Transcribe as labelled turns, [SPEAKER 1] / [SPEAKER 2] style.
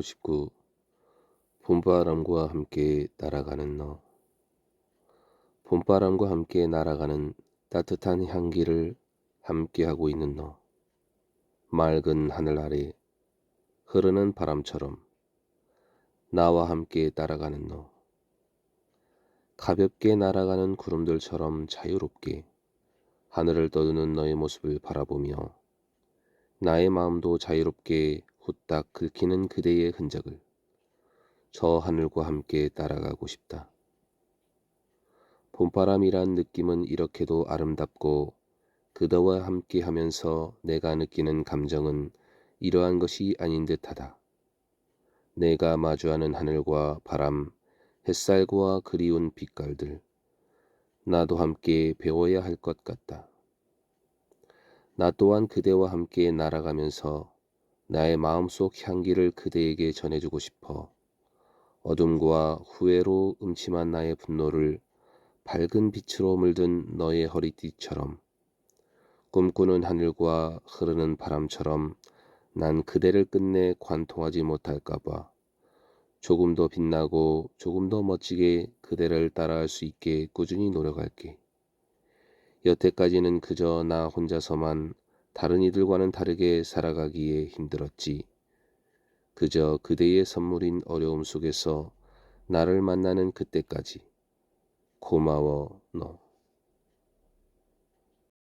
[SPEAKER 1] 159 봄바람과 함께 날아가는 너. 봄바람과 함께 날아가는 따뜻한 향기를 함께하고 있는 너. 맑은 하늘 아래 흐르는 바람처럼 나와 함께 따라가는 너. 가볍게 날아가는 구름들처럼 자유롭게 하늘을 떠드는 너의 모습을 바라보며 나의 마음도 자유롭게 후딱 긁히는 그대의 흔적을 저 하늘과 함께 따라가고 싶다. 봄바람이란 느낌은 이렇게도 아름답고 그대와 함께 하면서 내가 느끼는 감정은 이러한 것이 아닌 듯하다. 내가 마주하는 하늘과 바람, 햇살과 그리운 빛깔들, 나도 함께 배워야 할 것 같다. 나 또한 그대와 함께 날아가면서 나의 마음속 향기를 그대에게 전해주고 싶어. 어둠과 후회로 음침한 나의 분노를 밝은 빛으로 물든 너의 허리띠처럼 꿈꾸는 하늘과 흐르는 바람처럼 난 그대를 끝내 관통하지 못할까봐 조금 더 빛나고 조금 더 멋지게 그대를 따라할 수 있게 꾸준히 노력할게. 여태까지는 그저 나 혼자서만 다른 이들과는 다르게 살아가기에 힘들었지. 그저 그대의 선물인 어려움 속에서 나를 만나는 그때까지. 고마워, 너.